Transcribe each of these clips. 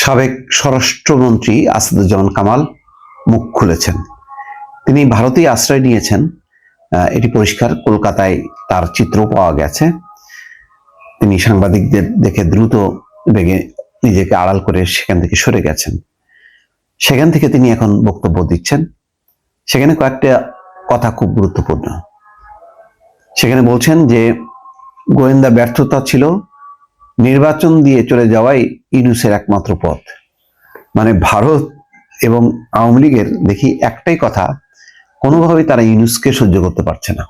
সাবেক স্বরাষ্ট্রমন্ত্রী আসাদুজ্জামান কামাল মুখ খুলেছেন। তিনি ভারতেই আশ্রয় নিয়েছেন। এটি পরিষ্কার। কলকাতায় তার চিত্র পাওয়া গেছে। তিনি সাংবাদিকদের দেখে দ্রুত বেগে নিজেকে আড়াল করে সেখান থেকে সরে গেছেন। সেখান থেকে তিনি এখন বক্তব্য দিচ্ছেন। সেখানে কয়েকটা কথা খুব গুরুত্বপূর্ণ। সেখানে বলছেন যে গোয়েন্দা ব্যর্থতা ছিল নির্বাচন দিয়ে চলে যাওয়াই ইনুসের একমাত্র পথ। মানে ভারত এবং আওয়ামী লীগের দেখি একটাই কথা, কোনোভাবেই তারা ইউনুসকে সহ্য করতে পারছে না।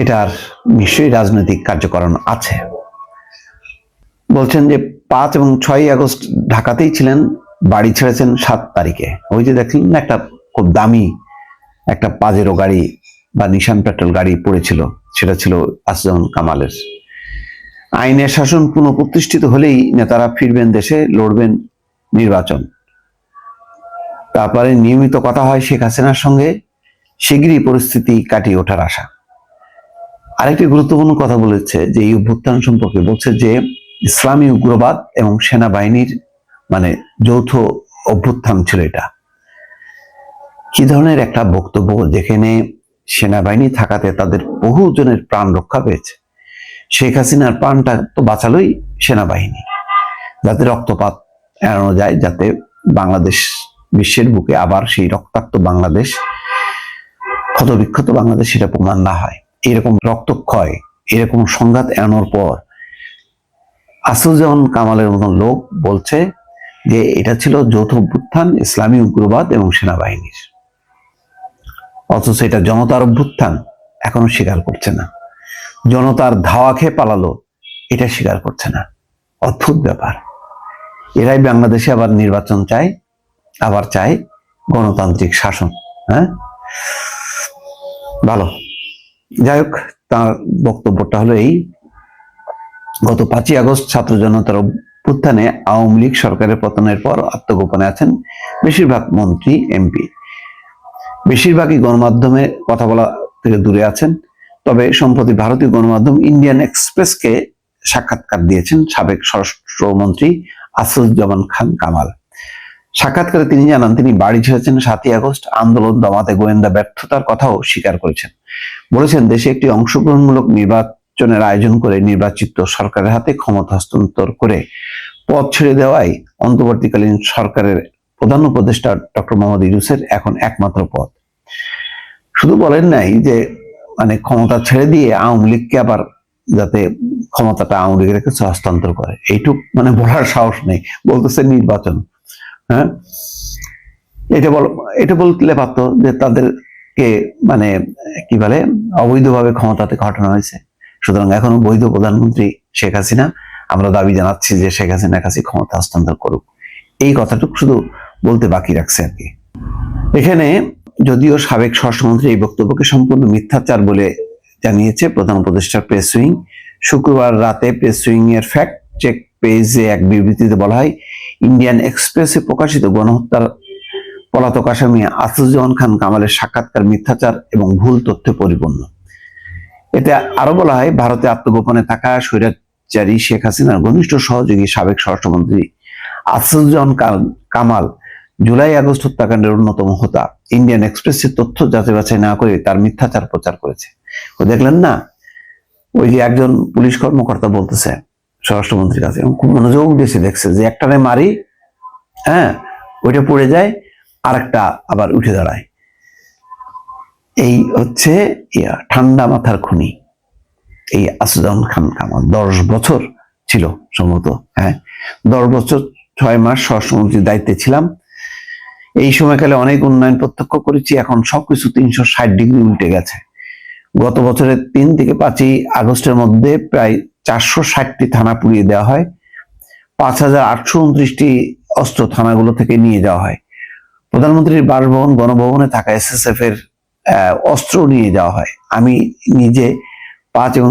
এটার নিশ্চয়ই রাজনৈতিক কার্যকরণ আছে। বলছেন যে পাঁচ এবং ছয়ই আগস্ট ঢাকাতেই ছিলেন, বাড়ি ছেড়েছেন সাত তারিখে। ওই যে দেখলেন না, একটা খুব দামি একটা পাজেরো গাড়ি বা নিশান পেট্রোল গাড়ি পড়েছিল, সেটা ছিল আসজন কামালের। আইনের শাসন পুনঃপ্রতিষ্ঠিত হলেই নেতারা ফিরবেন দেশে, লড়বেন নির্বাচন। তারপরে নিয়মিত কথা হয় শেখ হাসিনার সঙ্গে শীঘ্রই পরিস্থিতি কাটিয়ে ওঠার আশা। আরেকটি গুরুত্বপূর্ণ কথা বলেছে যে, এই অভ্যুত্থান সম্পর্কে বলছে যে, ইসলামী উগ্রবাদ এবং সেনাবাহিনীর মানে যৌথ অভ্যুত্থান ছিল এটা। কি ধরনের একটা বক্তব্য যেখানে সেনাবাহিনী থাকাতে তাদের বহু জনের প্রাণ রক্ষা পেয়েছে। শেখ হাসিনার প্রাণটা তো বাঁচালোই সেনাবাহিনী, যাতে রক্তপাত এড়ানো যায়, যাতে বাংলাদেশ বিশ্বের বুকে আবার সেই রক্তাক্ত বাংলাদেশ, ক্ষতবিক্ষত বাংলাদেশ সেটা প্রমাণ না হয়। এরকম রক্তক্ষয়, এরকম সংঘাত এড়ানোর পর আসুজ্জামান কামালের মতন লোক বলছে যে এটা ছিল যৌথ অভ্যুত্থান, ইসলামী উগ্রবাদ এবং সেনাবাহিনীর। অথচ এটা জনতার অভ্যুত্থান, এখনও স্বীকার করছে না। জনতার ধাওয়া খেয়ে পালালো, এটা স্বীকার করছে না। অদ্ভুত ব্যাপার। এরাই বাংলাদেশে আবার নির্বাচন চায়, আবার চায় গণতান্ত্রিক শাসন হ্যাঁ? ভালো। যাই হোক, তার বক্তব্যটা হলো এই। গত পাঁচই আগস্ট ছাত্র জনতার অভ্যুত্থানে আওয়ামী লীগ সরকারের পতনের পর আত্মগোপনে আছেন বেশিরভাগ মন্ত্রী, এমপি। বেশিরভাগই গণমাধ্যমে কথা বলা থেকে দূরে আছেন। তবে সম্প্রতি ভারতীয় গণমাধ্যম ইন্ডিয়ান এক্সপ্রেসকে সাক্ষাৎকার দিয়েছেন সাবেক স্বরাষ্ট্রমন্ত্রী আসুজ্জামান খান কামাল। সাক্ষাৎকারে তিনি জানান, তিনি বাড়ি ছেড়েছেন সাতই আগস্ট, আন্দোলন দমাতে গোয়েন্দা ব্যর্থতার কথাও স্বীকার করেছেন। বলেছেন, দেশে একটি অংশগ্রহণমূলক নির্বাচনের আয়োজন করে নির্বাচিত সরকারের হাতে ক্ষমতা হস্তান্তর করে পদ ছেড়ে দেওয়াই অন্তর্বর্তীকালীন সরকারের প্রধান উপদেষ্টা ডক্টর মোহাম্মদ ইউনুসের এখন একমাত্র পথ। শুধু বলেন নাই যে মানে ক্ষমতা ছেড়ে দিয়ে আওয়ামী লীগকে আবার যাতে ক্ষমতাটা আওয়ামী লীগের কাছে হস্তান্তর করে। এইটুক মানে বলার সাহস নেই। বলতেছে নির্বাচন। হ্যাঁ? এটা বল, এটা বলতে পারতো যে তাদেরকে মানে কি বলে, অবৈধভাবে ক্ষমতা থেকে হটানো হয়েছে। সুতরাং এখনও বৈধ প্রধানমন্ত্রী শেখ হাসিনা। আমরা দাবি জানাচ্ছি যে শেখ হাসিনা কাছে ক্ষমতা হস্তান্তর করুক। এই কথাটুকু শুধু বলতে বাকি রাখছে আর কি। এখানে যদিও সাবেক স্বরাষ্ট্রমন্ত্রী এই বক্তব্যকে সম্পূর্ণ মিথ্যাচার বলে জানিয়েছে প্রধান উপদেষ্টার প্রেস উইং। শুক্রবার রাতে প্রেস উইং এর ফ্যাক্ট চেক পেজে এক বিবৃতিতে বলা হয়, ইন্ডিয়ান এক্সপ্রেসে প্রকাশিত গণহত্যার পলাতক আসামি আসুজ্জামান খান কামালের সাক্ষাৎকার মিথ্যাচার এবং ভুল তথ্যে পরিপূর্ণ। এতে আরও বলা হয়, ভারতে আত্মগোপনে থাকা স্বৈরাচারী শেখ হাসিনার ঘনিষ্ঠ সহযোগী সাবেক স্বরাষ্ট্রমন্ত্রী আসুজ্জামান কাল- কামাল জুলাই আগস্ট হত্যাকাণ্ডের অন্যতম হোতা। ইন্ডিয়ান এক্সপ্রেসের তথ্য যাচাই বাছাই না করে তার মিথ্যাচার প্রচার করেছে। ও দেখলেন না? ওই যে একজন পুলিশ কর্মকর্তা বলতেছে স্বরাষ্ট্রমন্ত্রীর কাছে। খুব মনোযোগ দিয়েছে দেখছে যে একটারে মারি হ্যাঁ ওইটা পড়ে যায় আর একটা আবার উঠে দাঁড়ায়। এই হচ্ছে ইয়া, ঠান্ডা মাথার খুনি। এই আসুজান খান কামাল। দশ বছর ছিল সম্ভবত হ্যাঁ। দশ বছর ছয় মাস স্বরাষ্ট্রমন্ত্রীর দায়িত্বে ছিলাম। এই সময়কালে অনেক উন্নয়ন প্রত্যক্ষ করেছি, এখন সবকিছু তিনশো ষাট ডিগ্রি উল্টে গেছে। গত বছরের তিন থেকে পাঁচই আগস্টের মধ্যে প্রায় চারশো ষাটটি থানা পুড়িয়ে দেওয়া হয়, পাঁচ হাজার আটশো উনত্রিশটি অস্ত্র থানাগুলো থেকে নিয়ে যাওয়া হয়। প্রধানমন্ত্রীর বাসভবন, গণভবনে থাকা এসএসএফ এর অস্ত্র নিয়ে যাওয়া হয়। আমি নিজে পাঁচ এবং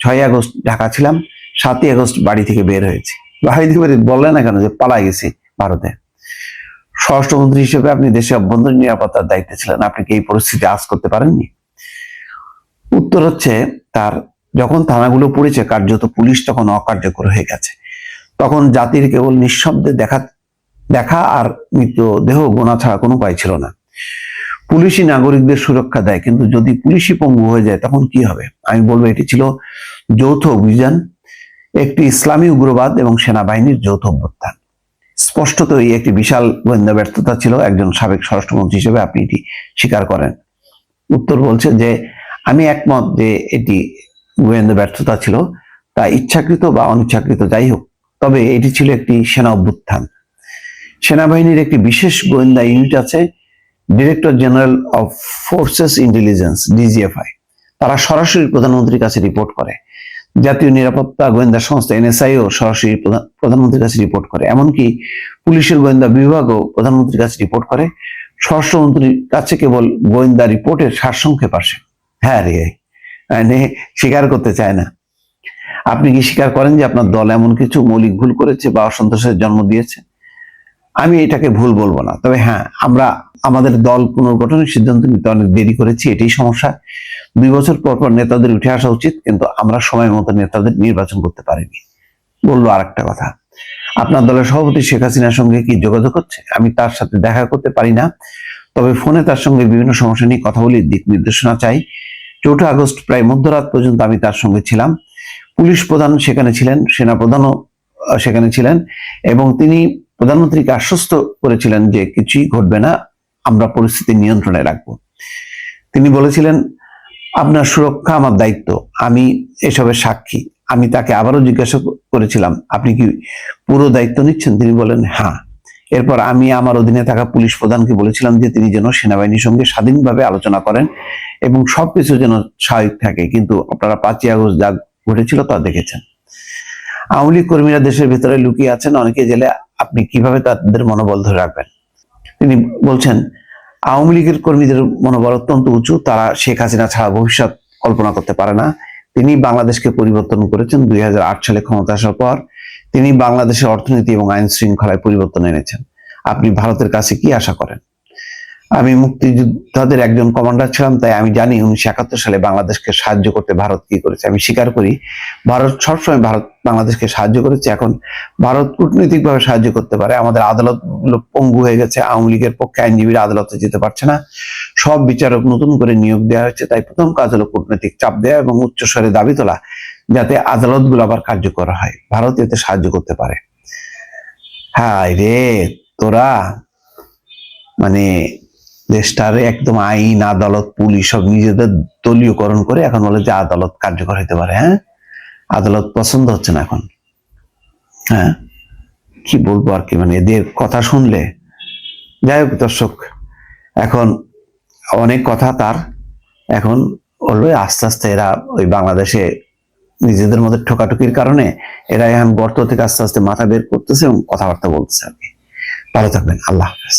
ছয় আগস্ট ঢাকা ছিলাম, সাতই আগস্ট বাড়ি থেকে বের হয়েছি। বাড়ি থেকে না কেন যে পালাই গেছি ভারতে? স্বরাষ্ট্রমন্ত্রী হিসেবে আপনি দেশে অভ্যন্তরীণ নিরাপত্তার দায়িত্বে ছিলেন। আপনি কি এই পরিস্থিতি আজ করতে পারেননি? উত্তর হচ্ছে, তার যখন থানাগুলো পড়েছে, কার্যত পুলিশ তখন অকার্যকর হয়ে গেছে। তখন জাতির কেবল নিঃশব্দে দেখা দেখা আর মৃতদেহ গোনা ছাড়া কোনো উপায় ছিল না। পুলিশই নাগরিকদের সুরক্ষা দেয়, কিন্তু যদি পুলিশই পঙ্গু হয়ে যায়, তখন কি হবে? আমি বলব, এটি ছিল যৌথ অভিযান, একটি ইসলামী উগ্রবাদ এবং সেনাবাহিনীর যৌথ অভ্যুত্থান। স্পষ্টতই একটি বিশাল গোয়েন্দা ব্যর্থতা ছিল। একজন সাবেক স্বরাষ্ট্রমন্ত্রী হিসেবে আপনি এটি স্বীকার করেন। উত্তর বলছে যে, আমি একমত যে এটি গোয়েন্দা ব্যর্থতা ছিল, তা ইচ্ছাকৃত বা অনিচ্ছাকৃত, যাই হোক। তবে এটি ছিল একটি সেনা অভ্যুত্থান। সেনাবাহিনীর একটি বিশেষ গোয়েন্দা ইউনিট আছে, director general of forces intelligence, DGFI. তারা সরাসরি প্রধানমন্ত্রীর কাছে রিপোর্ট করে। জাতীয় নিরাপত্তা গোয়েন্দা সংস্থা এনএসআইও সরাসরি প্রধানমন্ত্রীর কাছে রিপোর্ট করে, এমনকি পুলিশের গোয়েন্দা বিভাগও প্রধানমন্ত্রীর কাছে রিপোর্ট করে। স্বরাষ্ট্রমন্ত্রীর কাছে কেবল গোয়েন্দা রিপোর্টের সারসংক্ষেপ আসে। হ্যাঁ রে মানে স্বীকার করতে চায় না। আপনি কি স্বীকার করেন যে আপনার দল এমন কিছু মৌলিক ভুল করেছে বা অসন্তোষের জন্ম দিয়েছে? আমি এটাকে ভুল বলব না। তবে হ্যাঁ আমরা আমাদের দল পুনর্গঠনের সিদ্ধান্ত নিতে অনেক দেরি করেছি, এটাই সমস্যা। দুই বছর পর পর নেতাদের উঠে আসা উচিত, কিন্তু আমরা সময় মতো নেতাদের নির্বাচন করতে পারিনি। বলল আর একটা কথা। আপনার দলের সভাপতি শেখ হাসিনার সঙ্গে কি যোগাযোগ হচ্ছে? আমি তার সাথে দেখা করতে পারি না। তবে ফোনে তার সঙ্গে বিভিন্ন সমস্যা নিয়ে কথা বলি, দিক নির্দেশনা চাই। চৌঠা আগস্ট প্রায় মধ্যরাত পর্যন্ত আমি তার সঙ্গে ছিলাম। পুলিশ প্রধান সেখানে ছিলেন সেনা প্রধানও সেখানে ছিলেন এবং তিনি প্রধানমন্ত্রীকে আশ্বস্ত করেছিলেন যে কিছুই ঘটবে না, আমরা পরিস্থিতি নিয়ন্ত্রণে রাখব। তিনি বলেছিলেন, আপনার সুরক্ষা আমার দায়িত্ব, আমি এসবের সাক্ষী। আমি তাকে আবারও জিজ্ঞাসা করেছিলাম, আপনি কি পুরো দায়িত্ব নিচ্ছেন? তিনি বলেন হ্যাঁ। এরপর আমি আমার অধীনে থাকা পুলিশ প্রধানকে বলেছিলাম যে তিনি যেন সেনাবাহিনীর সঙ্গে স্বাধীনভাবে আলোচনা করেন এবং সবকিছু যেন স্বাভাবিক থাকে। কিন্তু আপনারা পাঁচই আগস্ট যা ঘটেছিল তা দেখেছেন। আওয়ামী লীগ কর্মীরা দেশের ভেতরে লুকিয়ে আছেন, অনেকে জেলে আপনি কীভাবে তাদের মনোবল ধরে রাখবেন? তিনি বলছেন, আওয়ামী লীগের কর্মীদের মনোবল অত্যন্ত উঁচু, তারা শেখ হাসিনা ছাড়া ভবিষ্যৎ কল্পনা করতে পারে না। তিনি বাংলাদেশকে পরিবর্তন করেছেন দুই হাজার আট সালে ক্ষমতা আসার পর। তিনি বাংলাদেশের অর্থনীতি এবং আইন শৃঙ্খলায় পরিবর্তন এনেছেন। আপনি ভারতের কাছে কি আশা করেন? আমি মুক্তিযোদ্ধাদের একজন কমান্ডার ছিলাম, তাই আমি জানি উনিশশো একাত্তর সালে বাংলাদেশকে সাহায্য করতে ভারত কি করেছে। আমি স্বীকার করি, ভারত সবসময় ভারত বাংলাদেশকে সাহায্য করেছে, এখন ভারত কূটনৈতিকভাবে সাহায্য করতে পারে। আমাদের আদালত পঙ্গু হয়ে গেছে, আওয়ামী লীগের পক্ষে আইনজীবীরা আদালতে যেতে পারছে না। সব বিচারক নতুন করে নিয়োগ দেওয়া হয়েছে, তাই প্রথম কাজ হলো কূটনৈতিক চাপ দেওয়া এবং উচ্চস্বরে দাবি তোলা, যাতে আদালতগুলো আবার কার্যকর হয়। ভারত এতে সাহায্য করতে পারে। হ্যাঁ রে, তোরা মানে দেশটারে একদম আইন, আদালত, পুলিশ সব নিজেদের দলীয়করণ করে এখন বলে যে আদালত কার্যকর হতে পারে হ্যাঁ? আদালত পছন্দ হচ্ছে না এখন হ্যাঁ? কি বলব আর কি মানে এদের কথা শুনলে, যাই হোক দর্শক, এখন অনেক কথা তার, এখন হলো আস্তে আস্তে এরা ওই বাংলাদেশে নিজেদের মধ্যে ঠোকাঠুকির কারণে এরা এখন গর্ত থেকে আস্তে আস্তে মাথা বের করতেছে এবং কথাবার্তা বলতেছে আর কি। ভালো থাকবেন, আল্লাহ হাফেজ।